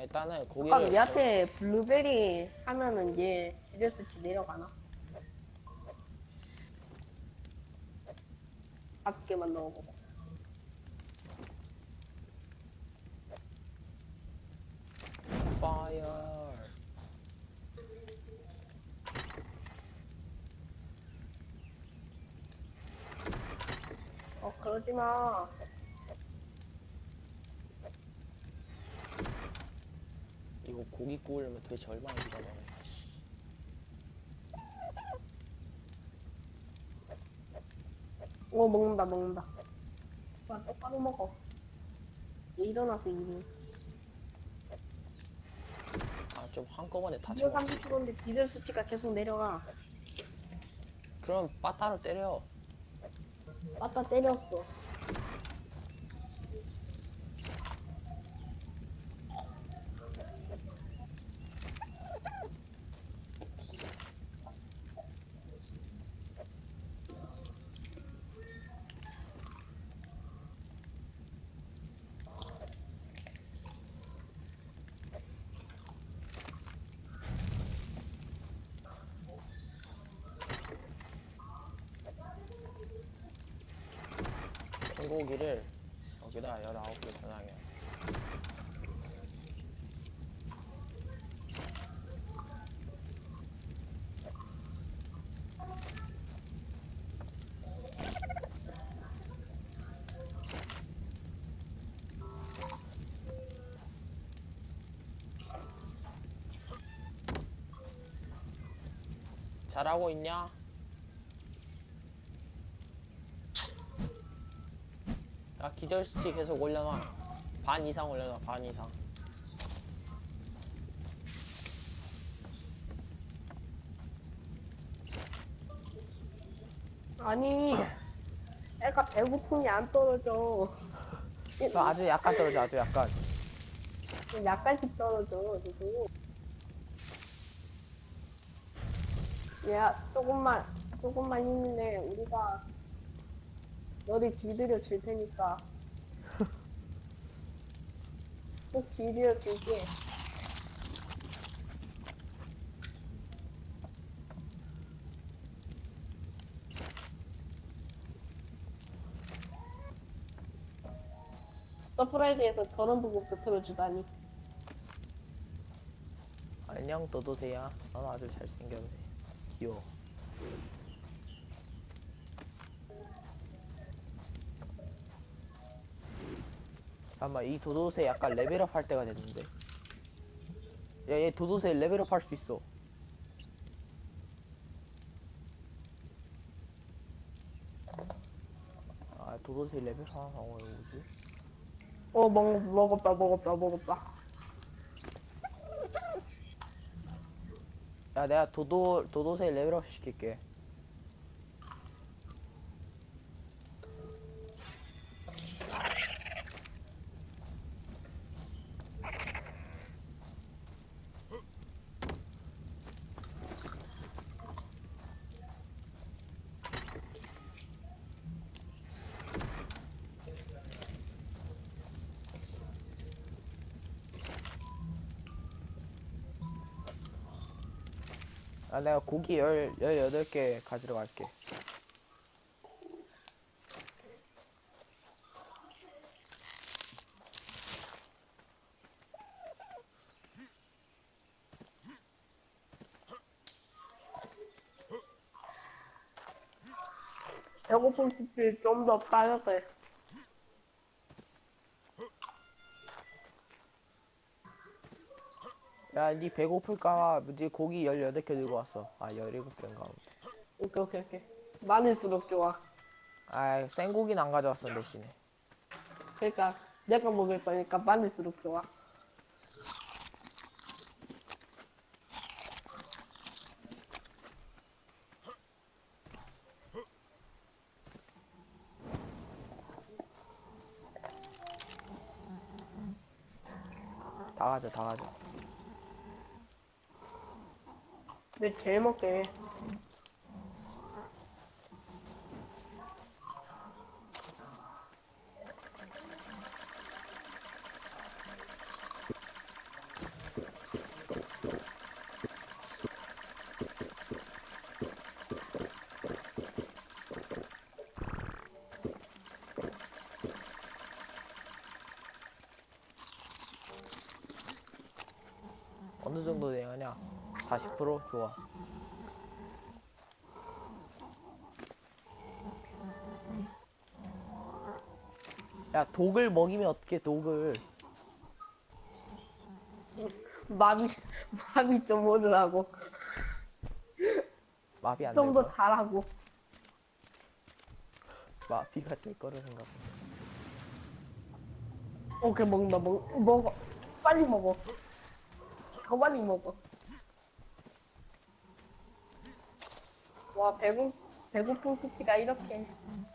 일단은 고기를 얘한테 블루베리 하면은 얘 디저스치 내려가나? 다섯 개만 넣어보고. 파이어 어, 그러지 마. 이거 고기 구우려면 도대체 얼마나 돼 어, 먹는다, 먹는다. 와, 똑바로 먹어. 얘 일어나서 이미. 아좀 한꺼번에 다 이거 채워 30초인데 디저스치가 계속 내려가. 그럼 빠따로 때려 맞다 때렸어. 생고기를 여기다 19개 전화해 잘하고 있냐? 야 기절수치 계속 올려놔 반 이상 올려놔 반 이상 아니, 애가 배고픔이 안 떨어져. 너 아주 약간 떨어져 아주 약간 약간씩 떨어져, 지금. 야, 조금만, 조금만 힘내. 우리가 너를 길들여 줄 테니까. 꼭 길들여 줄게. 서프라이즈에서 저런 부분도 틀어주다니. 안녕 도도새야 넌 아주 잘생겼네 귀여워 잠깐만 이 도도새 약간 레벨업 할 때가 됐는데 야 얘 도도새 레벨업 할 수 있어 아 도도새 레벨 하나 나오는 뭐지? 어, 먹, 먹었다, 먹었다, 먹었다. 야 내가 도도 도도새 레벨업 시킬게 아 내가 고기 열, 18개 가지러 갈게 배고픔 수치 좀더 빠르게. 야, 니 배고플까? 니 고기 18개 들고 왔어. 아, 17개인가. 오케이, 오케이, 오케이. 많을수록 좋아. 아, 생고기는 안 가져왔어, 대신에. 그러니까 내가 먹을 거니까 많을수록 좋아. 다 가져, 다 가져. 근데 제일 먹게. 어느 정도 되느냐? 40% 좋아. 야 독을 먹이면 어떻게 독을? 마비 마비 좀 오르라고 마비 안좀더 될까? 잘하고 마비가 될 거를 생각. 오케이 먹는다 먹 먹어 빨리 먹어 더 빨리 먹어 와 배고 배고픈 수치가 이렇게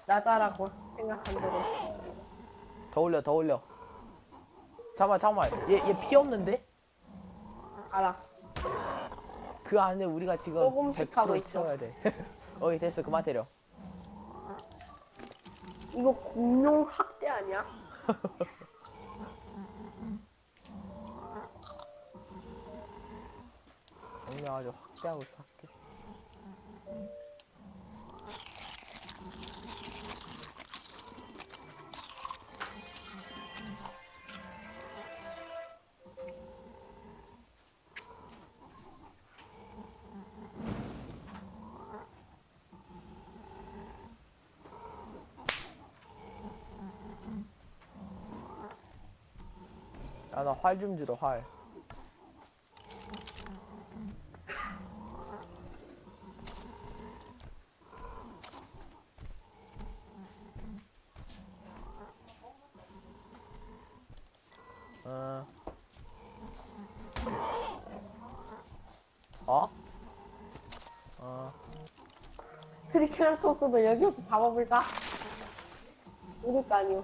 나다라고 생각한 대로 더 올려 더 올려. 잠만 잠만 얘 얘 피 없는데? 알아 그 안에 우리가 지금 조금씩 하고 100% 있어. 채워야 돼. 어이 됐어 그만 때려. 이거 공룡 학대 아니야? 정말 아주 확대하고 삭게. 야 나 활 좀 주러 활. 어. 어? 어. 트리케라토스도 여기서 잡아볼까? 이럴 거 아니오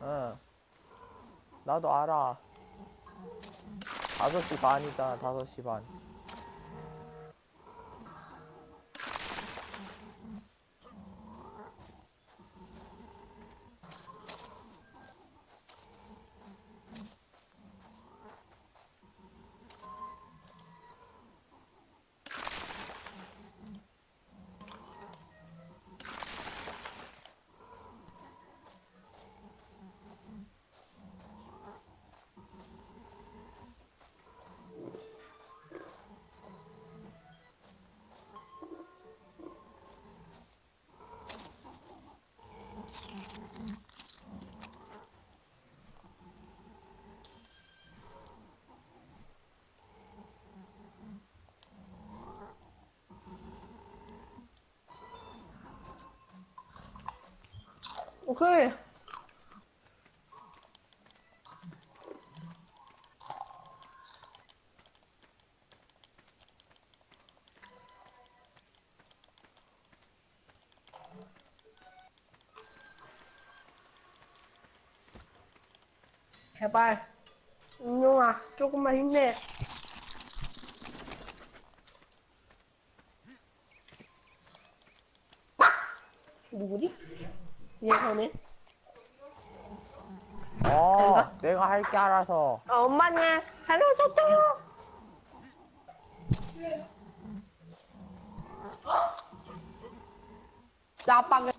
응. 나도 알아. 5시 반이잖아, 5시 반. 오케이 제발 은용아 조금만 힘내 누구지? 얘서네 어, 내가 할게 알아서. 어, 엄마냐 살려줬죠 나 아빠가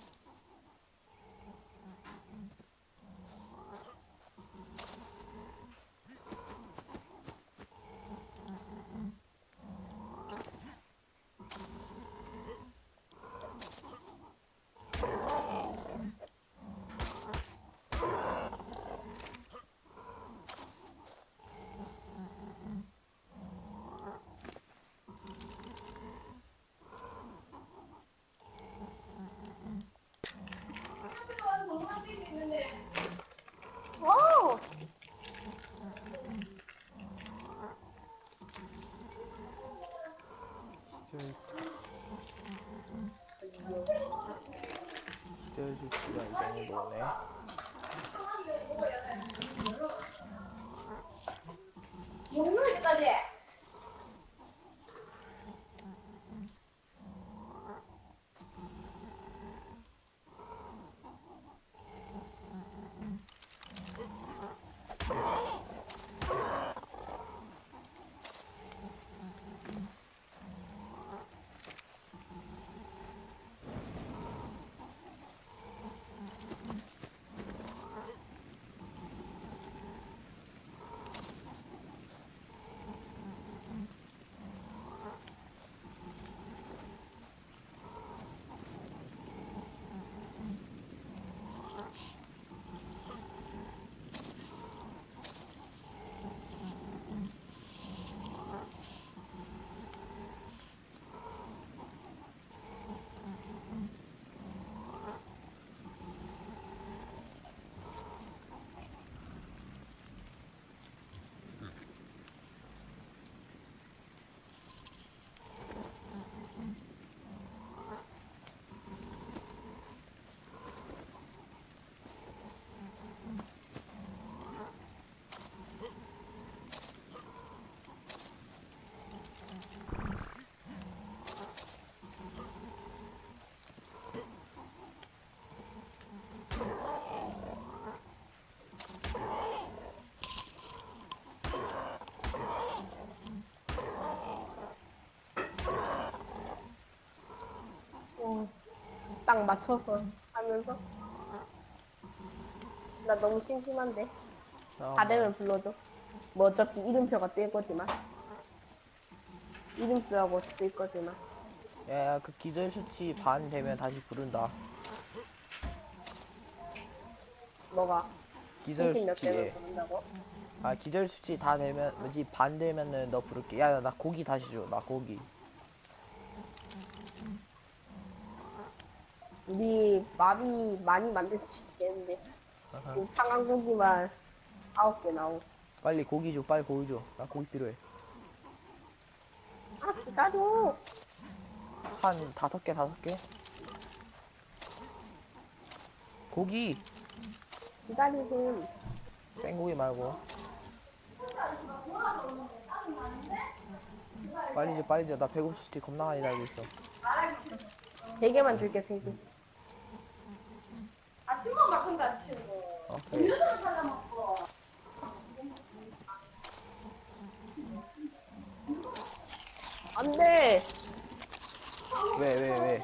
오! 진짜, 진짜 좋지가 이 정도네. 딱 맞춰서 하면서. 나 너무 심심한데. 어, 다 되면 불러줘. 뭐 어차피 이름표가 뜰 거지만. 이름 쓰라고 쓸 거지만. 야, 그 기절 수치 반 되면 다시 부른다. 뭐가? 기절 심심 몇 수치. 대를 부른다고? 아, 기절 수치 다 되면 뭐지 반 되면은 너 부를게. 야, 나 고기 다시 줘. 나 고기. 우리 마비 많이 만들 수 있겠는데. 아하. 지금 상한 고기만 아홉 개 나오. 빨리 고기 줘. 빨리 고기 줘. 나 고기 필요해. 아, 기다려. 한 다섯 개, 다섯 개. 고기. 기다리셈. 생고기 말고. 빨리 줘, 빨리 줘. 나 배고프 수치 겁나 많이 달고 있어. 세 개만 줄게, 세 개. 오케이. 안 돼! 왜, 왜, 왜?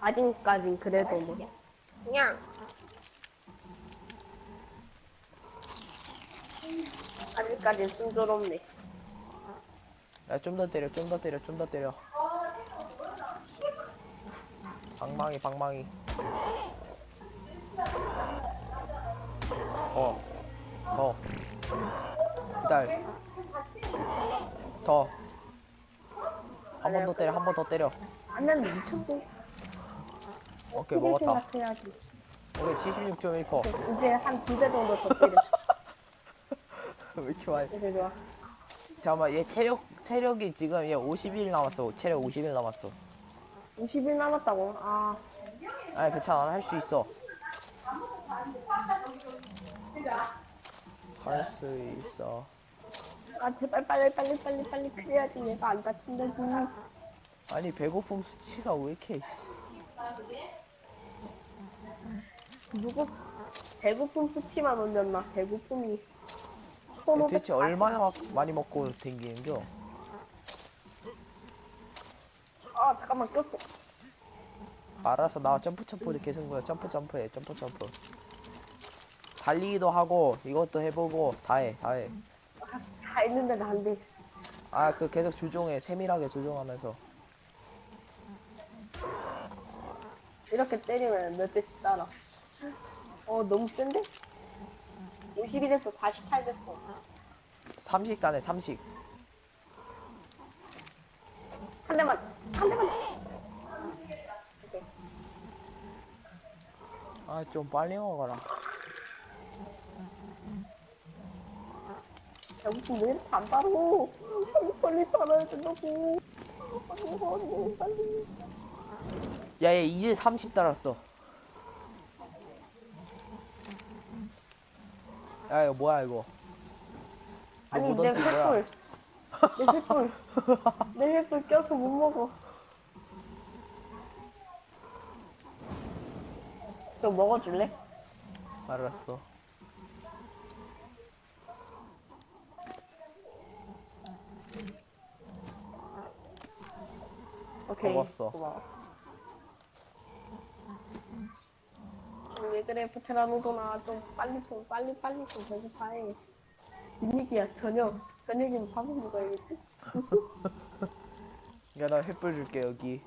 아직까진 그래도 뭐. 그냥. 아직까진 순조롭네. 야, 좀 더 때려, 좀 더 때려, 좀 더 때려. 방망이, 방망이. 더. 더. 기다려. 더. 한 번 더 때려, 한 번 더 때려. 안 되는데 미쳤어. 오케이, 먹었다. 생각 해야지. 오케이, 76.1%. 이제 한 두 대 정도 더 때려. 왜 이렇게 많이. 이제 좋아. 잠깐만, 얘 체력, 체력이 지금 얘 50일 남았어. 체력 50일 남았어. 50일 남았다고? 아, 아니, 괜찮아. 할 수 있어. 할 수 있어. 아 제발 빨리 빨리 빨리 빨리 그래야지 얘가 안 다친다지. 아니, 배고픔 수치가 왜 이렇게. 누구 배고픔 수치만 올렸나? 배고픔이. 1540. 도대체 얼마나 막 많이 먹고 댕기는겨? 아 잠깐만 꼈어. 알아서 나 점프 점프를 계속 뭐야 점프 점프해 점프 점프 달리기도 하고 이것도 해보고 다해 다해 아, 다 했는데 안 돼. 아 그 계속 조종해 세밀하게 조종하면서 이렇게 때리면 몇 대씩 따라. 어 너무 센데? 50이 됐어 48 됐어. 삼식 다네 삼식 한 대만 한 대만. 아 좀 빨리 먹어라 배고픔 왜 이렇게 안 따로? 빨리 따라야 된다고. 빨리 빨리 빨리. 야얘 이제 30 달았어 야 이거 뭐야 이거 너 아니 내 횃불 내 횃불 내 횃불 껴서 못 먹어. 너 먹어줄래? 알았어. 오케이. 먹었어. 고마워. 왜 그래? 포테라노도나. 좀 빨리 좀 빨리 빨리 좀 배고파해. 분위기야. 저녁. 저녁이면 밥을 먹어야겠지? 그치? 야나 횃불 줄게 여기.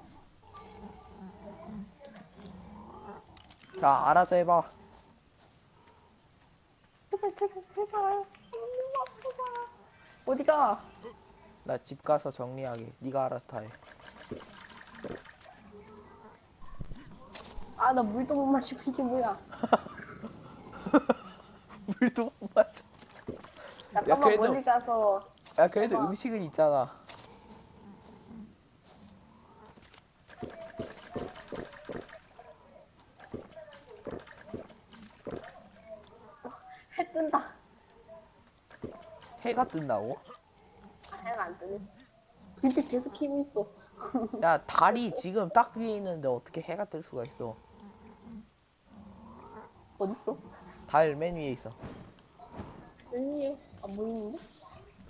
자 알아서 해봐. 제발 제발 제발 엄마 제발 어디가? 나 집 가서 정리하게. 네가 알아서 다 해. 아 나 물도 못 마시고 이게 뭐야? 물도 못 마셔. 잠깐만 그래도- 멀리 가서 야 그래도 대박. 음식은 있잖아 해 뜬다 해가 뜬다고? 해가 안 뜨네 불빛 계속 켜고 있어 야 달이 지금 딱 위에 있는데 어떻게 해가 뜰 수가 있어 어딨어? 달 맨 위에 있어 아니 안 보이는데?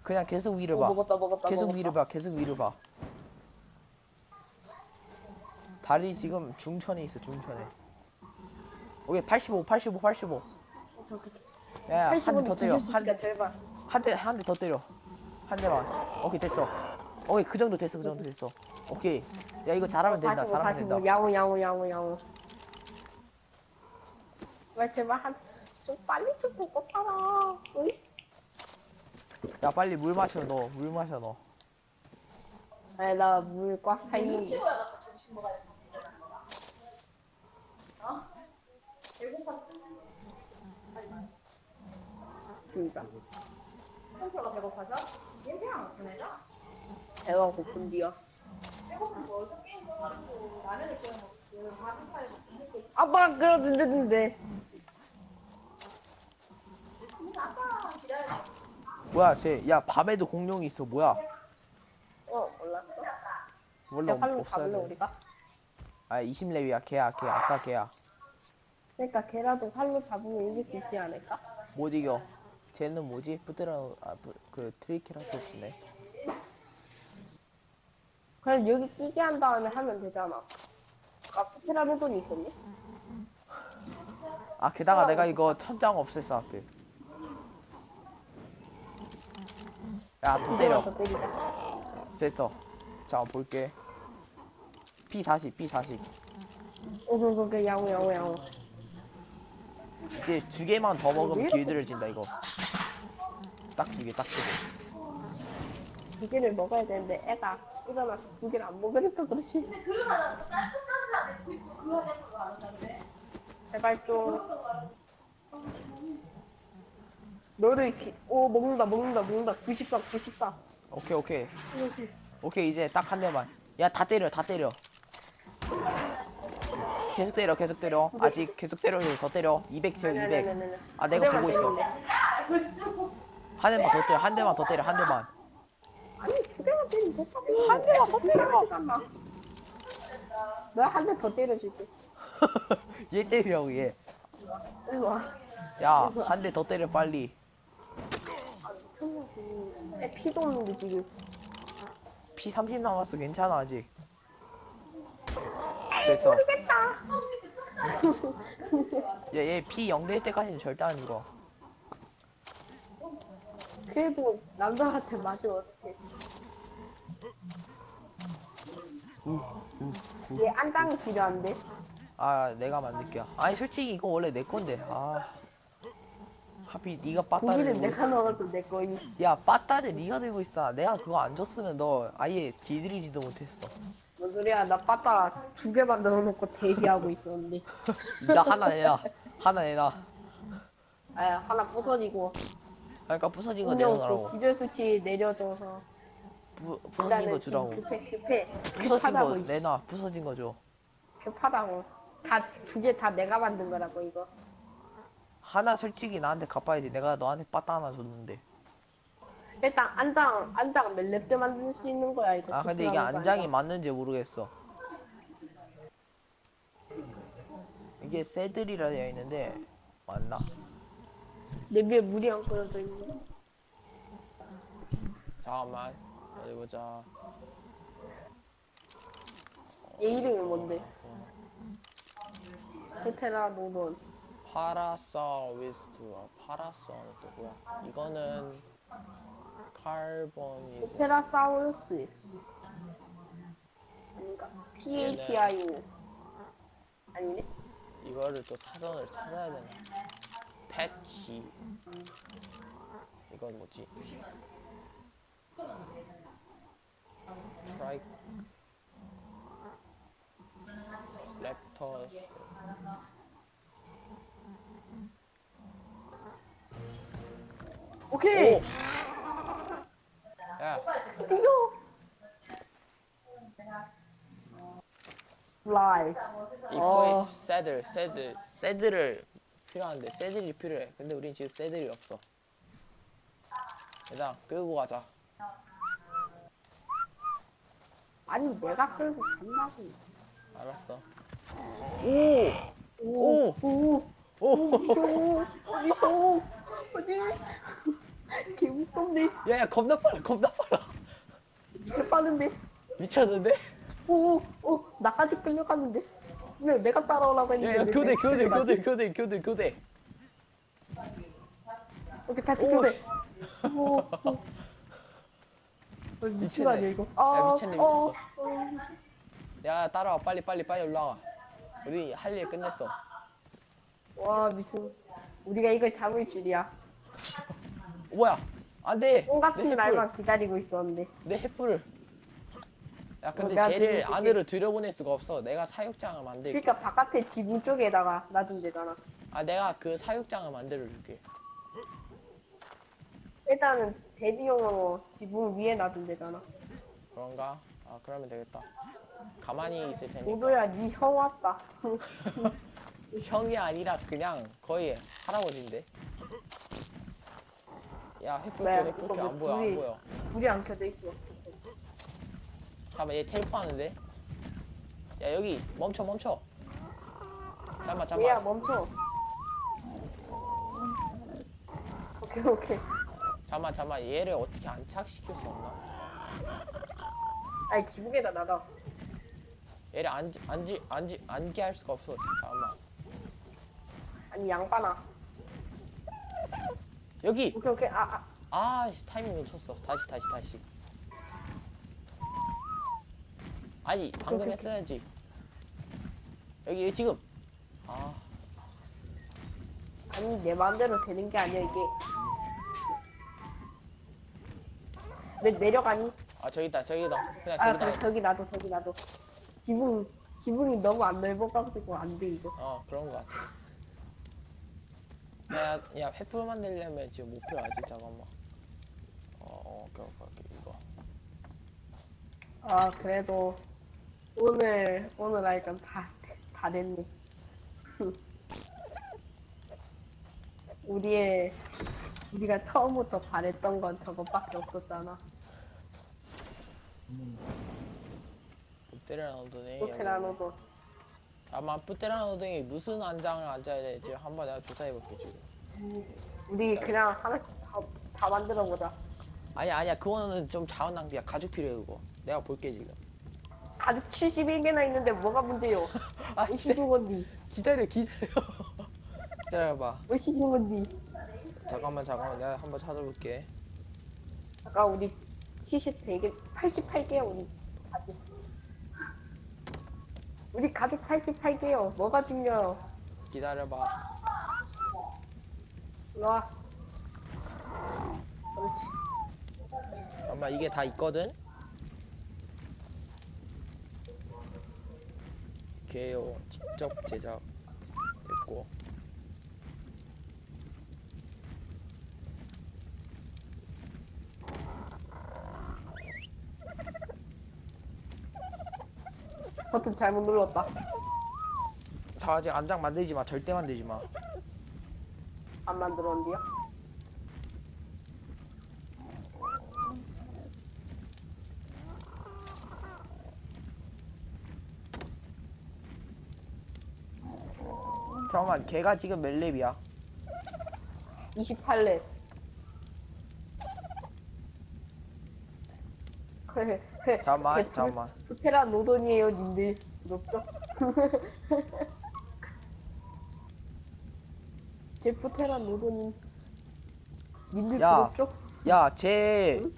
그냥 계속 위를 어, 봐. 먹었다 먹었다 계속 먹었다. 위를 봐. 계속 위를 봐. 다리 지금 중천에 있어. 중천에. 오케이 85, 85, 85. 오케이, 오케이. 야, 한대 85는 더 때려. 한 있으니까 대. 한 대, 한 대 더 때려. 한 대만. 오케이 됐어. 오케이 그 정도 됐어. 그 정도 됐어. 오케이. 야 이거 잘하면 된다. 45, 잘하면 45. 된다. 야옹 야옹 야옹 야옹. 왜 제발 한 좀 빨리 좀 먹고 팔아. 응? 야 빨리 물 마셔 너. 물 마셔 너. 아니 나 물 꽉 차 있는데. 그니까 컴퓨터가 배고파서 얘랑 보내자. 배가 고픈디요. 어떤 게임 가지고 라면을 끓여 먹고 밥을 사야 먹고 아빠가 그러는데 아빠 기다려. 뭐야 쟤. 야 밤에도 공룡이 있어. 뭐야? 어 몰랐어? 원래 야 팔로 없어야 가볼래 돼. 우리가? 아 20렙이야. 걔야 걔. 아까 걔야. 그러니까 걔라도 팔로 잡으면 이길 수 있지 않을까? 못 이겨. 쟤는 뭐지? 부드러 아그 트리케라톱스네. 그럼 여기 끼게 한 다음에 하면 되잖아. 아 프테라노돈이 있었니? 아 게다가 내가 이거 천장 없앴어 앞에. 야또 때려. 이제와서 때리자. 됐어. 자 볼게. P40, P40. 오오오오 야옹 야옹 야옹. 이제 두 개만 더 먹으면 왜 이렇게- 길들여진다 이거. 딱 두 개, 딱두 개. 두 개를 먹어야 되는데 애가 일어나서 두 개를 안 먹으니까 그렇지. 그러면 또 따뜻하지 그거 하는 거 아는데. 제발 좀. 너를 이렇게 오 먹는다 먹는다 먹는다 94 94. 오케이, 오케이. 오케이 이제 딱 한 대만. 야 다 때려, 다 때려. 계속 때려, 계속 때려. 아직 계속 때려, 더 때려. 200 채워, 200. 아, 내가 보고 있어. 한 대만 더 때려, 한 대만 더 때려, 한 대만. 아니 두 대만 때리면 됐다고. 한 대만 더 때려. 너한 대 더 때려줄게. 얘 때리라고 얘. 일로 와. 야, 한 대 더 때려 빨리. 피도 없는데 지금. P 30 남았어, 괜찮아 아직. 됐어. 모르겠다. 얘, 얘 P 0될 때까지는 절대 안 죽어. 그래도 남자한테 맞으면 어떡해. 얘 안장이 필요한데. 아, 내가 만들게. 아니 솔직히 이거 원래 내 건데. 아. 하필 네가 빠따를 고기는 들고 내가 넣어도 내 거니. 있- 야, 빠따를 네가 들고 있어. 내가 그거 안 줬으면 너 아예 길들이지도 못했어. 뭔 소리야? 나 빠따 두 개만 넣어놓고 대기하고 있었는데. 나 하나 내놔. 하나 내놔. 아 하나 부서지고. 그러니까 부서진 거 내놔라고. 그 기절 수치 내려줘서. 부, 부서진 거 일단은 지금 주라고. 급해 급해. 부서진 거 급하다고. 이 씨. 내놔. 부서진 거 줘. 급하다고. 다 두 개 다 내가 만든 거라고 이거. 하나 솔직히 나한테 갚아야지. 내가 너한테 빠따 하나 줬는데. 일단 안장 안장 몇 렙때 만들 수 있는 거야 이거. 아 근데 이게 거 안장이 아니야? 맞는지 모르겠어. 이게 새들이라 되어 있는데 맞나? 내 위에 물이 안 끓여져 있는. 잠깐만 어디 보자. 얘 이름이 뭔데? 호텔아 노돈. 파라사위스트 파라선 또 뭐야? 이거는 카본이 호테라사우루스. 아닌가? PHIO. 아니네? 이거를 또 사전을 찾아야 되나? 패치 이건 뭐지? 트라이 랩터스 오케이! 야 이거! 플라이. 이거에 어. 새들 새들 새들을 필요한데 새들이 필요해 근데 우린 지금 새들이 없어 일단 끌고 가자 아니, 내가 끌고 간다고. 알았어 오! 오! 오! 오! 어디서? 어디서? 어디? 개 무섭네. 야야 겁나 빨라 겁나 빨라 개 빠른데. 미쳤는데? 오, 오, 나까지 끌려갔는데. 왜 내가 따라오라고 했는데. 야야 왜 교대 내가 교대 끌려가지? 교대 교대 교대 교대 여기 다시 오, 교대. 오, 오. 어, 미친 거 아니야 이거? 아, 미쳤네, 어, 미쳤어. 어. 야 따라와 빨리 빨리 빨리 올라와 우리 할 일 끝냈어 와 미친. 우리가 이걸 잡을 줄이야. 어, 뭐야 안 돼 똥 같은 날만 기다리고 있었는데. 내 횃불을 야 근데 내가 쟤를 들려줄게. 안으로 들여보낼 수가 없어 내가 사육장을 만들게 그러니까 바깥에 지붕 쪽에다가 놔두면 되잖아. 아 내가 그 사육장을 만들어 줄게 일단은 대비용으로 지붕 위에 놔두면 되잖아. 그런가? 아 그러면 되겠다 가만히 있을 테니까 오도야, 니 형 왔다. 형이 아니라 그냥 거의 할아버지인데 야 횃불 왜? 켜 횃불 이거 뭐 보여 안 불이- 보여 불이 안 켜져 있어. 잠깐만 얘 텔포 하는데 야 여기 멈춰 멈춰 잠깐만 얘야 잠깐만 멈춰. 오케이 오케이. 잠깐만 잠깐만 얘를 어떻게 안착시킬 수 없나 아니 지붕에다 놔둬. 얘를 앉, 앉지 앉지 앉게 할 수가 없어 잠깐만 아니 양반아. 여기 오케이 오케이. 아 아. 아 씨, 타이밍 놓쳤어 다시 다시 다시 아니 방금 오케이. 했어야지 여기 지금 아 아니 내 마음대로 되는 게 아니야 이게. 내 내려가니? 아 저기 있다 저기 있다 그냥 아 저기다 그래 저기 놔둬 저기 놔둬. 지붕 지붕이 너무 안 넓어가지고 안 돼 이거. 어 그런 거 같아 야, 야 횃불 만들려면 지금 목표 알지 잠깐만. 어, 어 오케이 오케이 오케이 이거. 아 그래도 오늘 오늘 하니까 다다 됐네. 우리의 우리가 처음부터 바랬던 건 저것밖에 없었잖아. 뿌테라노드네 호텔라노도 아마 뿌테라노드이 무슨 안장을 앉아야 될지 한번 내가 조사해볼게 지금 우리 그냥 하나씩 다, 다 만들어 보자. 아니야 아니야 그거는 좀 자원 낭비야 가죽 필요해 그거 내가 볼게 지금 가죽 71개나 있는데 뭐가 문제요? 아 왜 시준 건디? 기다려 기다려 기다려봐 왜 시준 건디? 잠깐만 잠깐만 내가 한번 찾아볼게 아까 우리 73개, 88개요 우리 가죽. 우리 가죽 88개요. 뭐가 중요해요? 기다려봐 일로 와. 그렇지. 잠깐만 이게 다 있거든 게요 직접 제작 됐고 버튼 잘못 눌렀다. 자 아직 안장 만들지 마 절대 만들지 마 안 만들었는데요? 잠깐만 걔가 지금 몇 렙이야 28렙. 잠깐만 잠깐만 부테라 노돈이에요, 님들. 부럽죠? 제 부테라 노돈이. 님들 야. 부럽죠? 야 쟤 응?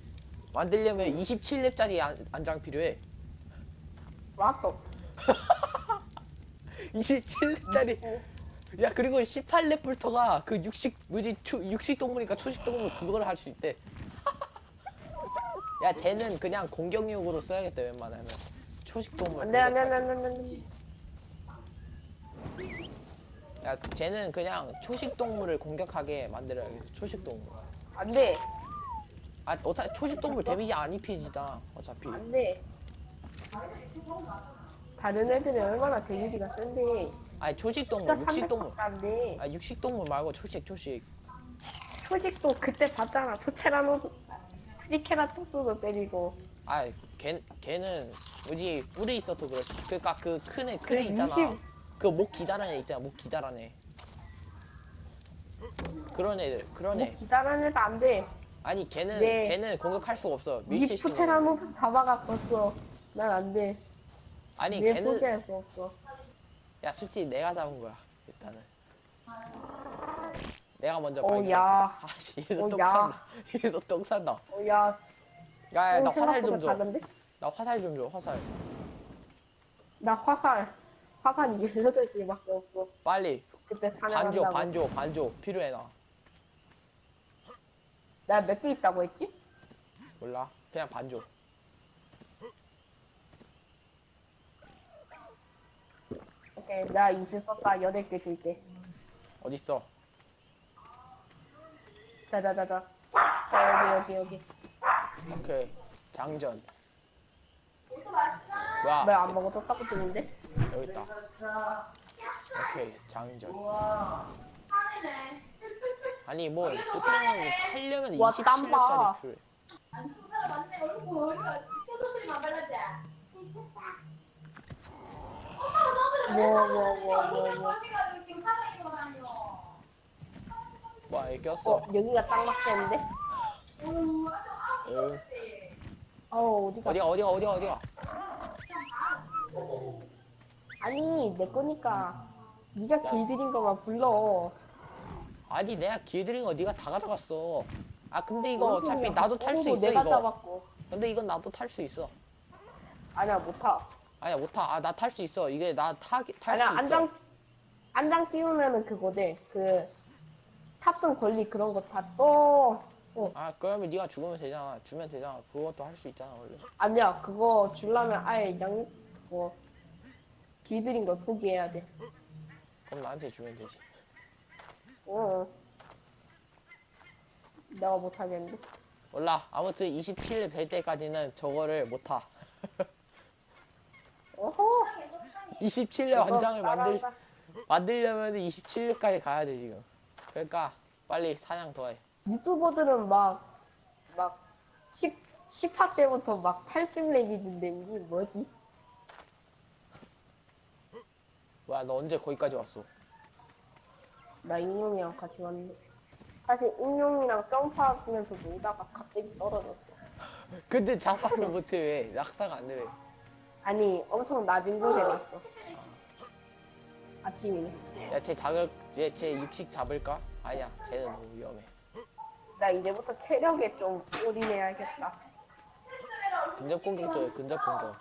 만들려면 27렙짜리 안, 안장 필요해 왔어. 27렙짜리 야 그리고 18렙부터가 그 육식 뭐지 추, 육식 동물이니까 초식 동물 그걸 할 수 있대 야 쟤는 그냥 공격용으로 써야겠다 웬만하면 초식 동물 안 돼, 안 돼, 안 돼, 공격할 안 돼, 안 돼. 때. 야 쟤는 그냥 초식 동물을 공격하게 만들어야겠어 초식 동물 안 돼. 아 어차피 초식 동물 데미지 안 입히지다 어차피 안 돼. 다른 애들이 얼마나 데미지가 센데. 아니 초식 동물 진짜 육식 동물 300밖에 안 돼. 아 육식 동물 말고 초식 초식 초식도 그때 봤잖아. 토테라노, 트리케라토스도 때리고. 아, 걔, 걔는 뭐지 뿔이 있어서 그렇지. 그니까 그 큰 애, 그 큰애 있잖아. 20그목 기다란 애 있잖아. 목 기다란 애. 그런 애들, 그런 뭐 애. 기다란 애도 안 돼. 아니 걔는 네. 걔는 공격할 수가 없어 밀치시는 프테라노스 잡아갔었어. 난 안 돼. 아니 얘 걔는 포기할 수 없어. 야 솔직히 내가 잡은 거야 일단은 내가 먼저 어, 발견 야. 아씨 얘도 어, 똥 야. 산다 얘도 똥 산다 어, 야, 야 야 나 어, 화살 생각보다 좀줘나 작은데? 화살 좀 줘 화살 나 화살. 화살이 18개밖에 없어. 빨리 그때 사냥한다고. 반줘 반줘 필요해 나나몇개 있다고 했지? 몰라 그냥 반줘 오케이, 나 이슬 썼다. 8개 줄게. 어딨어 자자자자. 자, 여기, 여기, 여기. 오케이. 장전. 뭐야 왜 안 먹어도 딱 뜨는데? 여기 있다. 오케이. 장전. 아니 뭐 보통은 팔려면 와, 땀 봐. 27년짜리 필요해 안 죽은 사람 뭐야 여기 어, 꼈어 여기가 딱 맞겠는데? 응. 어, 어디가? 어디가 어디가 어디가 어디가 아니, 내 거니까. 네가 길들인 것만 불러. 아니 내가 길들인 거 네가 다 가져갔어 아 근데 이거 뭔 어차피. 나도 탈 수 있어 내가 이거 잡았고. 근데 이건 나도 탈 수 있어 아니야, 못 타. 아니야 못타 아 나 탈 수 있어 이게 나 탈수 아니야, 있어 안장, 안장 띄우면은 그거대. 그, 탑승 권리 그런 거다 또, 어, 아 그러면 네가 죽으면 되잖아 주면 되잖아 그것도 할 수 있잖아 원래 아니야, 그거 주려면 아예 양, 뭐, 길들인 걸 포기해야 돼. 그럼 나한테 주면 되지 어. 내가 못 하겠는데? 몰라 아무튼 27렙 될 때까지는 저거를 못타 어허! 27렙 한장을 이거 만들 따라한다. 만들려면 27렙까지 가야 돼 지금 그러니까 빨리 사냥 더해 유튜버들은 막, 막, 10, 10화 때부터 막 80렉이던데, 이게 뭐지? 뭐야 너 언제 거기까지 왔어 나 인용이랑 같이 왔는데. 사실 인용이랑 점프하면서 놀다가 갑자기 떨어졌어. 근데 자살을 못해 왜 낙사가 안돼 왜 아니, 엄청 낮은 곳에 갔어. 아침이네. 야, 쟤 잡을, 쟤, 쟤 육식 잡을까? 아니야, 쟤는 너무 위험해. 나 이제부터 체력에 좀 올인해야겠다. 근접 공격 쪽에 근접 공격.